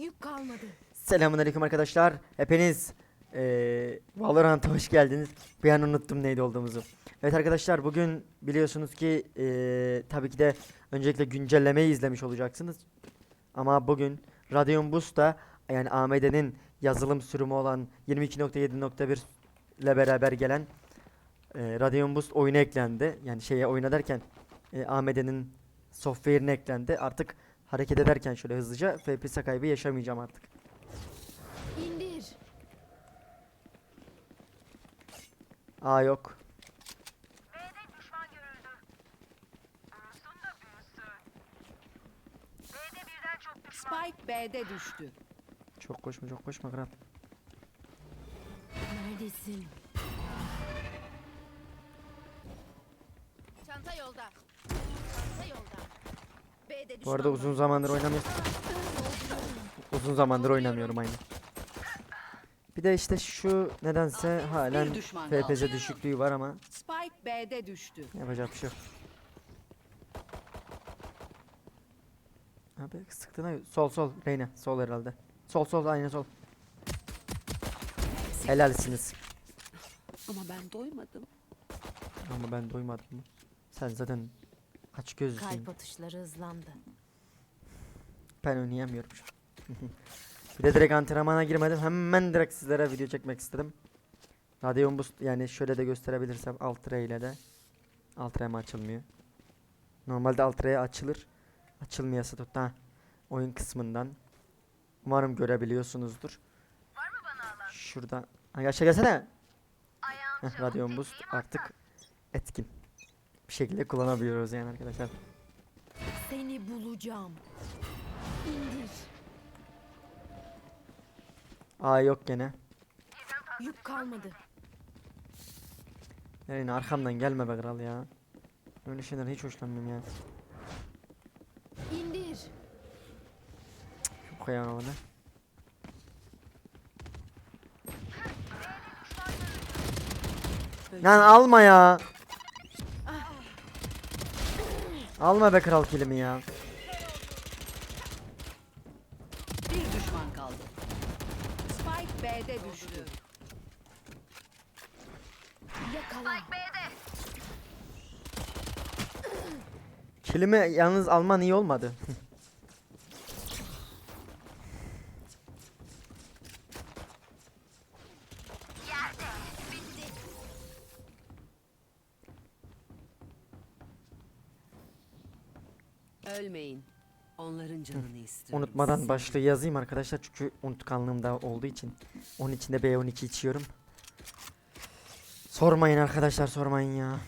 Yük kalmadı. Selamünaleyküm arkadaşlar. Hepiniz eee Valorant'a hoş geldiniz. Bir an unuttum neydi olduğumuzu. Evet arkadaşlar bugün biliyorsunuz ki eee, tabii ki de öncelikle güncellemeyi izlemiş olacaksınız. Ama bugün Radeon Boost'ta yani AMD'nin yazılım sürümü olan 22.7.1 ile beraber gelen eee Radeon Boost oyuna eklendi. Yani şeye oyuna derken eee, AMD'nin software'ine eklendi. Artık hareket ederken şöyle hızlıca FPS kaybı yaşamayacağım artık. İndir. Aa yok. Spike B'de düştü. Çok koşma çok koşma kral. Neredesin? Bu arada uzun zamandır oynamıyorum. Uzun zamandır oynamıyorum aynı. Bir de işte şu nedense halen. FPS düşüklüğü var ama Spike B'de düştü. yapacak bir şey yok. Abi sıktığına sol sol Reyna sol herhalde. Sol sol aynen sol. Helalsiniz. Ama ben doymadım. Ama ben doymadım? Sen zaten aç gözlüsün. Kalp atışları hızlandı. Ben oynayamıyorum şu bir de direkt antrenmana girmedim. Hemen direkt sizlere video çekmek istedim. Radeon Boost yani şöyle de gösterebilirsem Ultra ile de Ultra mı açılmıyor? Normalde Ultra'ya açılır. Açılmayası ha. Oyun kısmından. Umarım görebiliyorsunuzdur. Şurada. Ha, Yaşa gelsene. Heh, Radeon Boost artık etkin. Bir şekilde kullanabiliyoruz yani arkadaşlar. Seni bulacağım. İndir. Aa yok gene. Yük kalmadı. Yani arkamdan gelme be kral ya. Öyle şeyler hiç hoşlanmıyorum ya. İndir. Çok ayağım havada. Lan alma ya. Alma be kral kilimi ya. Bir düşman kaldı. Spike B'de düştü. Yakala. Kilimi yalnız alman iyi olmadı. Ölmeyin. Onların canını istiyorum. Unutmadan başlığı yazayım arkadaşlar çünkü unutkanlığımda olduğu için. Onun için de B12 içiyorum. Sormayın arkadaşlar sormayın ya.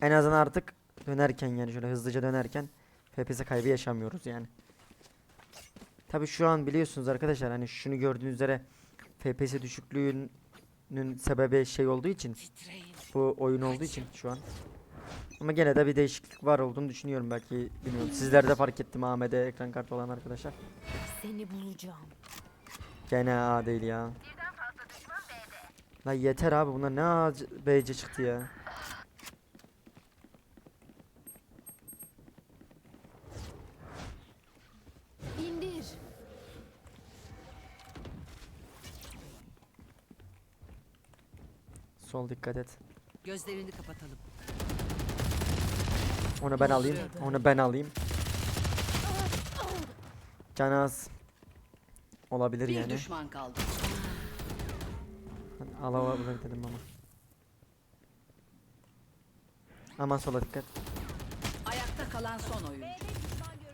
En azından artık dönerken yani şöyle hızlıca dönerken FPS kaybı yaşamıyoruz yani. Tabi şu an biliyorsunuz arkadaşlar hani şunu gördüğünüz üzere FPS düşüklüğünün sebebi şey olduğu için bu oyun olduğu için şu an. Ama gene de bir değişiklik var olduğunu düşünüyorum belki bilmiyorum. Sizler de fark ettim AMD ekran kartı olan arkadaşlar. Seni bulacağım. Gene A değil ya. La yeter abi bunlar ne A BC çıktı ya. İndir. Sol dikkat et. Gözlerini kapatalım. Onu ben alayım. Onu ben alayım. Canaz. Olabilir Bir yani. düşman kaldı. Hadi alabilir dedim ama. Aman sola dikkat. Ayakta kalan son oyuncu.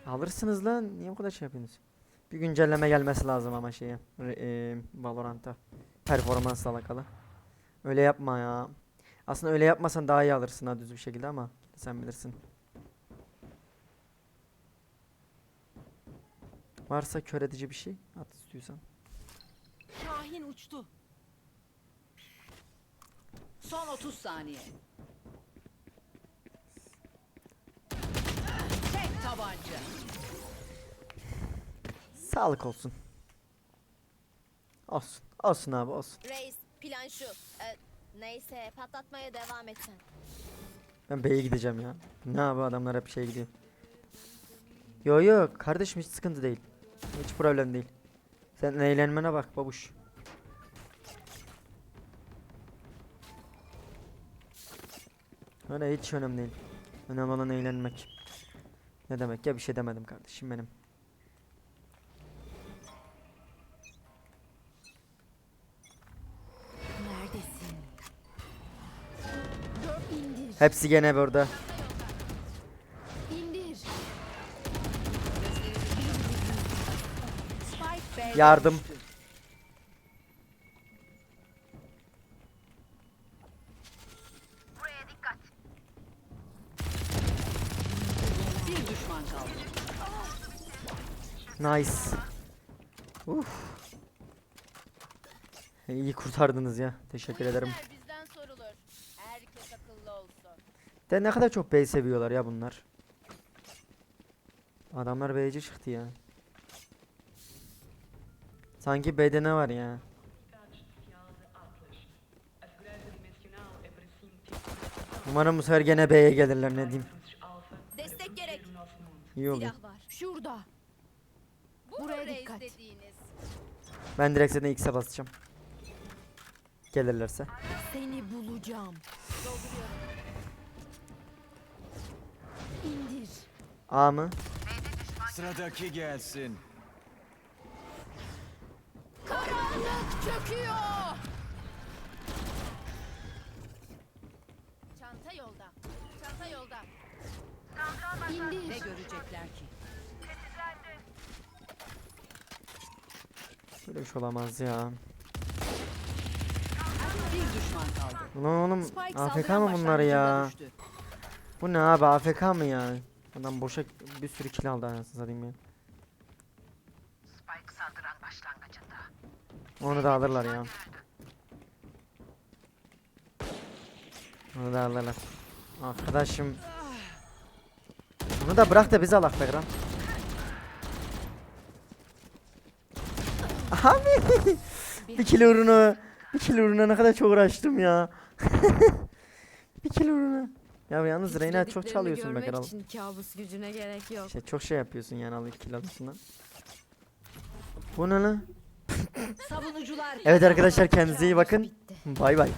Alırsınız lan. Niye bu kadar şey yapıyorsunuz? Bir güncelleme gelmesi lazım ama şeye. Re- eee, Valorant'a. Performansla alakalı. Öyle yapma ya. Aslında öyle yapmasan daha iyi alırsın ha düz bir şekilde ama sen bilirsin. Varsa kör edici bir şey at istiyorsan. Şahin uçtu. Son 30 saniye. Tek tabanca. Sağlık olsun. Olsun. Olsun abi olsun. Reis plan şu. Ee, neyse patlatmaya devam et sen. Ben B'ye gideceğim ya. Ne abi adamlar hep şey gidiyor. Yo yo kardeşim hiç sıkıntı değil. Hiç problem değil. Sen eğlenmene bak babuş. Öyle hiç önemli değil. Önemli olan eğlenmek. Ne demek ya bir şey demedim kardeşim benim. Neredesin? Hepsi gene burada. Yardım. düştü. Bir düşman kaldı. Nice. Uf. İyi kurtardınız ya. Teşekkür ederim. De ne kadar çok B'yi seviyorlar ya bunlar. Adamlar B'ci çıktı ya. Sanki B'de ne var ya? Umarım bu sefer gene B'ye gelirler ne diyeyim. Destek gerek. İyi oluyor. Silah var. Şurada. Bu Buraya dikkat. dediğiniz? Ben direkt zaten X'e basacağım. Gelirlerse. Seni bulacağım. İndir. A mı? Sıradaki gelsin. Karanlık çöküyor. Çanta yolda. Çanta yolda. Ne İndir. görecekler ki? Böyle bir şey olamaz ya. Bir düşman kaldı. Ulan oğlum Spike AFK saldıran mı bunlar ya? düştü. Bu ne abi AFK mı ya? Adam boşa bir sürü kill aldı anasını satayım ya. Onu da alırlar ya. Onu da alırlar. Arkadaşım. Bunu da bırak da biz alak be kral. Abi. bir kill uğruna. Bir kill uğruna ne kadar çok uğraştım ya. bir kill uğruna. Ya yalnız Reyna çok çalıyorsun be kral. için kabus gücüne gerek yok. İşte çok şey yapıyorsun yani al kill alıyorsun Bu ne lan? Savunucular Evet arkadaşlar kendinize iyi bakın. Bay bay.